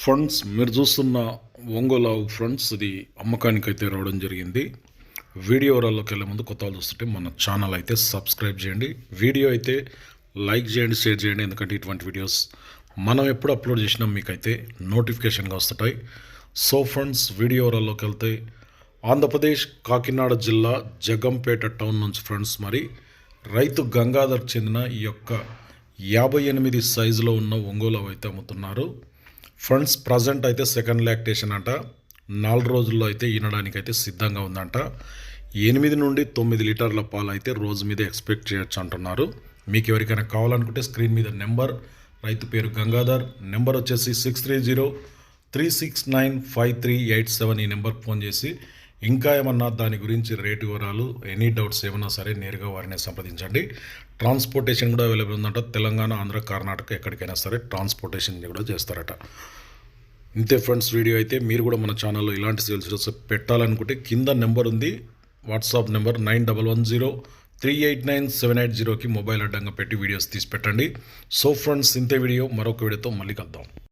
Friends మీరు చూస్తున్న Ongole friends ఇది అమ్మకానికి అయితే రావడం జరిగింది. వీడియో వరాల్లోకి వెళ్ళే ముందు కొత్త వాళ్ళు చూస్తుంటే మన ఛానల్ అయితే సబ్స్క్రైబ్ చేయండి. వీడియో అయితే లైక్ చేయండి షేర్ చేయండి ఎందుకంటే ఇటువంటి వీడియోస్ మనం ఎప్పుడు అప్లోడ్ చేసినా మీకైతే నోటిఫికేషన్గా వస్తుంటాయి. సో ఫ్రెండ్స్ వీడియో వరాల్లోకి వెళ్తే ఆంధ్రప్రదేశ్ కాకినాడ జిల్లా జగంపేట టౌన్ నుంచి ఫ్రెండ్స్ మరి రైతు గంగాధర్ చెందిన ఈ యొక్క యాభై ఎనిమిది సైజులో ఉన్న ఒంగోలు అయితే అమ్ముతున్నారు. ఫ్రెండ్స్ ప్రజెంట్ అయితే సెకండ్ లాక్టేషన్ అంట. నాలుగు రోజుల్లో అయితే ఈనడానికి అయితే సిద్ధంగా ఉందంట. ఎనిమిది నుండి తొమ్మిది లీటర్ల పాలు అయితే రోజు మీద ఎక్స్పెక్ట్ చేయొచ్చు అంటున్నారు. మీకు ఎవరికైనా కావాలనుకుంటే స్క్రీన్ మీద నెంబర్ రైతు పేరు గంగాధర్ నెంబర్ వచ్చేసి six three zero three six nine five three eight seven ఈ నెంబర్కి ఫోన్ చేసి ఇంకా ఏమన్నా దాని గురించి రేటు వివరాలు ఎనీ డౌట్స్ ఏమన్నా సరే నేరుగా వారిని సంప్రదించండి. ట్రాన్స్పోర్టేషన్ కూడా అవైలబుల్ ఉందంట. తెలంగాణ ఆంధ్ర కర్ణాటక ఎక్కడికైనా సరే ట్రాన్స్పోర్టేషన్ కూడా చేస్తారట. ఇంతే ఫ్రెండ్స్ వీడియో అయితే మీరు కూడా మన ఛానల్లో ఇలాంటి సేల్స్ వీడియోస్ పెట్టాలనుకుంటే కింద నెంబర్ ఉంది. WhatsApp number nine double one zero three eight nine seven eight జీరోకి మొబైల్ అడ్డంగా పెట్టి వీడియోస్ తీసి పెట్టండి. సో ఫ్రెండ్స్ ఇంతే వీడియో మరొక వీడియోతో మళ్ళీ కలుద్దాం.